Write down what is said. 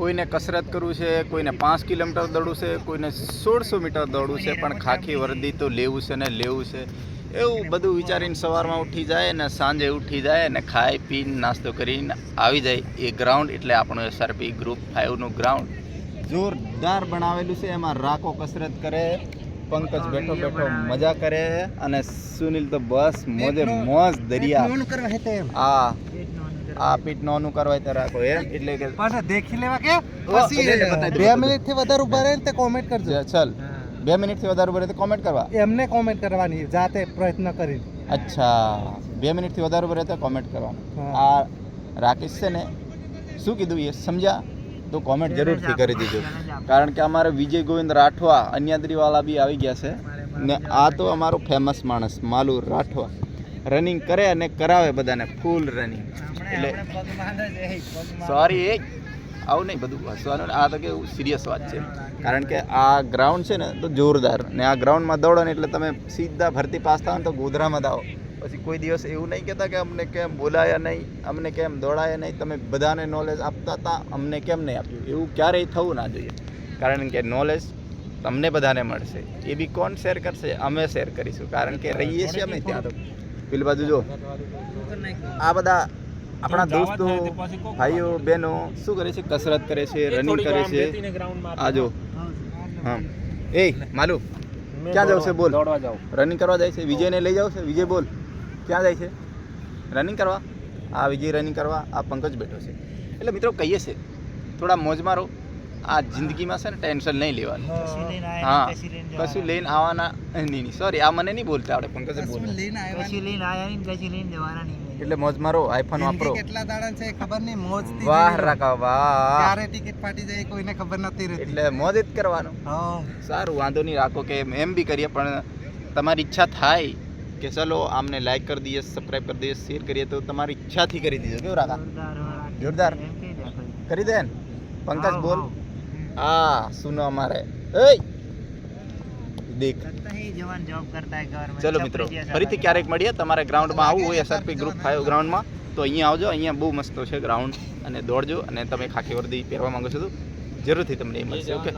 કોઈને કસરત કરવું છે કોઈને પાંચ કિલોમીટર દોડવું છે કોઈને સોળસો મીટર દોડવું છે પણ ખાખી વર્દી તો લેવું છે ને લેવું છે. એવું બધું વિચારીને સવારમાં ઉઠી જાય ને સાંજે ઉઠી જાય ને ખાઈ પીને નાસ્તો કરીને આવી જાય એ ગ્રાઉન્ડ એટલે આપણું એસઆરપી ગ્રુપ ફાઇવનું ગ્રાઉન્ડ. જોરદાર બનાવેલું છે એમાં રાકો કસરત કરે પંકજ બેઠો બેઠો મજા કરે અને સુનિલ તો બસ મોજે મોજ દરિયા. એમ આ પીઠ નોનું કરવાય તો રાખો એમ એટલે કે પાછા દેખી લેવા કે? પછી. બે મિનિટથી વધારે ઊભા રહે તે કોમેન્ટ કરજો. ચલ. બે મિનિટથી વધારે ઊભા રહે તો કોમેન્ટ કરવા. એમને કોમેન્ટ કરવાની જાતે પ્રયત્ન કરી અચ્છા. બે મિનિટથી વધારે ઊભા રહે તો કોમેન્ટ કરવાનું. આ રાકેશ છે ને શું કીધું એ? સમજ્યા તો કોમેન્ટ જરૂરથી કરી દીજો. કારણ કે અમારે વિજય ગોવિંદ રાઠવા અન્યાદ્રીવાલા બી આવી ગયા છે. ને આ તો અમારો ફેમસ માણસ માલુ રાઠવા. રનિંગ કરે અને કરાવે બધાને ફૂલ રનિંગ એટલે સોરી એ આવું નહીં બધું હસવાનું આ તો કેવું સિરિયસ વાત છે. કારણ કે આ ગ્રાઉન્ડ છે ને તો જોરદાર. ને આ ગ્રાઉન્ડમાં દોડો ને એટલે તમે સીધા ભરતી પાસ થાવ ને તો ગોધરામાં દાવો પછી કોઈ દિવસ એવું નહીં કહેતા કે અમને કેમ બોલાયા નહીં અમને કેમ દોડાયા નહીં. તમે બધાને નોલેજ આપતા હતા અમને કેમ નહીં આપ્યું? એવું ક્યારેય થવું ના જોઈએ. કારણ કે નોલેજ તમને બધાને મળશે. એ બી કોણ શેર કરશે? અમે શેર કરીશું. કારણ કે રહીએ છીએ અમે ત્યાં તો. પેલી બાજુ જો. આ બધા આપણા દોસ્તો ભાઈઓ બહેનો શું કરે છે? કસરત કરે છે રનિંગ કરે છે. આ જો. હા એ માલુ ક્યાં જાવ છે બોલ? રનિંગ કરવા જાય છે? વિજયને લઈ જાવ છે? વિજય બોલ. ક્યાં જાય છે? રનિંગ કરવા? આ વિજય રનિંગ કરવા આ પંકજ બેઠો છે. એટલે મિત્રો કહીએ છે થોડા મોજ મારો આ જિંદગીમાં છે ને ટેન્શન નહીં લેવાનું. હા. કશું લઈને આવવાના નહીં નહીં. સોરી આ મને નહીં બોલતા આપણે પંકજ બોલ એટલે મોજ મારો આઈફોન વાપરો. કેટલા દાડા છે ખબર નહીં મોજ વાહ રાકા વાહ. ક્યારે ટિકિટ ફાટી જાય કોઈને ખબર નથી રહેતી. એટલે મોજ જ કરવાનું. હા. સારું વાંધો નહીં રાખો કે એમ બી કરીએ પણ તમારી ઈચ્છા થાય કે ચલો આમને લાઈક કરી દઈએ સબસ્ક્રાઇબ કરી દઈએ શેર કરીએ તો તમારી ઈચ્છાથી કરી દીધો કેવું રાખા જોરદાર. કરી દે ને. પંકજ બોલ. આ સુનો અમારે એય! દેખ. ચલો મિત્રો ફરીથી ક્યારેક મળીએ. તમારે ગ્રાઉન્ડમાં આવવું હોય એસઆરપી ગ્રુપ ફાઈવ ગ્રાઉન્ડમાં તો અહીંયા આવજો. અહીંયા બહુ મસ્ત છે ગ્રાઉન્ડ અને દોડજો અને તમે ખાખી વર્દી પહેરવા માંગો છો તો જરૂરથી તમને એ મળશે ઓકે?